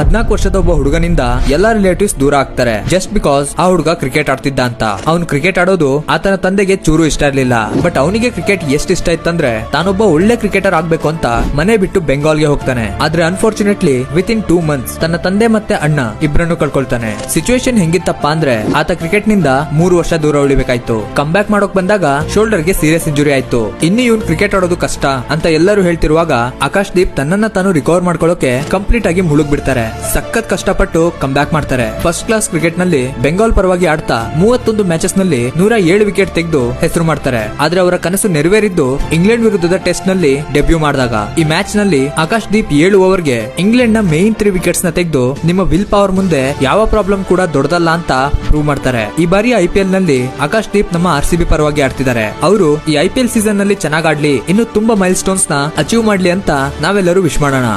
ಹದ್ನಾಲ್ಕು ವರ್ಷದ ಒಬ್ಬ ಹುಡುಗನಿಂದ ಎಲ್ಲಾ ರಿಲೇಟಿವ್ಸ್ ದೂರ ಆಗ್ತಾರೆ. ಜಸ್ಟ್ ಬಿಕಾಸ್ ಆ ಹುಡುಗ ಕ್ರಿಕೆಟ್ ಆಡ್ತಿದ್ದ ಅಂತ. ಅವ್ನು ಕ್ರಿಕೆಟ್ ಆಡೋದು ಆತನ ತಂದೆಗೆ ಚೂರು ಇಷ್ಟ ಇರ್ಲಿಲ್ಲ. ಬಟ್ ಅವನಿಗೆ ಕ್ರಿಕೆಟ್ ಎಷ್ಟು ಇಷ್ಟ ಇತ್ತಂದ್ರೆ, ತಾನೊಬ್ಬ ಒಳ್ಳೆ ಕ್ರಿಕೆಟರ್ ಆಗ್ಬೇಕು ಅಂತ ಮನೆ ಬಿಟ್ಟು ಬೆಂಗಾಲ್ಗೆ ಹೋಗ್ತಾನೆ. ಆದ್ರೆ unfortunately within two months ತನ್ನ ತಂದೆ ಮತ್ತೆ ಅಣ್ಣ ಇಬ್ಬರನ್ನು ಕಳ್ಕೊಳ್ತಾನೆ. ಸಿಚುವೇಶನ್ ಹೆಂಗಿತ್ತಪ್ಪ ಅಂದ್ರೆ, ಆತ ಕ್ರಿಕೆಟ್ನಿಂದ ಮೂರು ವರ್ಷ ದೂರ ಉಳಿಬೇಕಾಯ್ತು. ಕಮ್ ಬ್ಯಾಕ್ ಮಾಡೋಕ್ ಬಂದಾಗ ಶೋಲ್ಡರ್ಗೆ ಸೀರಿಯಸ್ ಇಂಜುರಿ ಆಯ್ತು. ಇನ್ನು ಇವ್ನು ಕ್ರಿಕೆಟ್ ಆಡೋದು ಕಷ್ಟ ಅಂತ ಎಲ್ಲರೂ ಹೇಳ್ತಿರುವಾಗ, ಆಕಾಶ್ ದೀಪ್ ತನ್ನನ್ನ ತಾನು ರಿಕವರ್ ಮಾಡ್ಕೊಳ್ಳೋಕೆ ಕಂಪ್ಲೀಟ್ ಆಗಿ ಮುಳುಗ್ ಬಿಡ್ತಾರೆ ಸಖತ್ ಕಷ್ಟಪಟ್ಟು ಕಮ್ ಬ್ಯಾಕ್ ಮಾಡ್ತಾರೆ. ಫಸ್ಟ್ ಕ್ಲಾಸ್ ಕ್ರಿಕೆಟ್ನಲ್ಲಿ ಬೆಂಗಾಲ್ ಪರವಾಗಿ ಆಡ್ತಾ ಮೂವತ್ತೊಂದು ಮ್ಯಾಚಸ್ನಲ್ಲಿ ನೂರ ಏಳು ವಿಕೆಟ್ ತೆಗೆದು ಹೆಸರು ಮಾಡ್ತಾರೆ. ಆದ್ರೆ ಅವರ ಕನಸು ನೆರವೇರಿದ್ದು ಇಂಗ್ಲೆಂಡ್ ವಿರುದ್ಧದ ಟೆಸ್ಟ್ನಲ್ಲಿ ಡೆಬ್ಯೂ ಮಾಡಿದಾಗ. ಈ ಮ್ಯಾಚ್ನಲ್ಲಿ ಆಕಾಶ್ ದೀಪ್ ಏಳು ಓವರ್ಗೆ ಇಂಗ್ಲೆಂಡ್ನ ಮೇನ್ ತ್ರೀ ವಿಕೆಟ್ಸ್ನ ತೆಗೆದು ನಿಮ್ಮ ವಿಲ್ ಪವರ್ ಮುಂದೆ ಯಾವ ಪ್ರಾಬ್ಲಮ್ ಕೂಡ ದೊಡ್ಡದಲ್ಲ ಅಂತ ಪ್ರೂವ್ ಮಾಡ್ತಾರೆ. ಈ ಬಾರಿ ಐ ಪಿ ಎಲ್ನಲ್ಲಿ ಆಕಾಶ್ ದೀಪ್ ನಮ್ಮ ಆರ್ ಸಿ ಬಿ ಪರವಾಗಿ ಆಡ್ತಿದ್ದಾರೆ. ಅವರು ಈ ಐ ಪಿ ಎಲ್ ಸೀಸನ್ನಲ್ಲಿ ಚೆನ್ನಾಗ್ ಆಡ್ಲಿ, ಇನ್ನು ತುಂಬಾ ಮೈಲ್ ಸ್ಟೋನ್ಸ್ನ ಅಚೀವ್ ಮಾಡ್ಲಿ ಅಂತ ನಾವೆಲ್ಲರೂ ವಿಶ್ ಮಾಡೋಣ.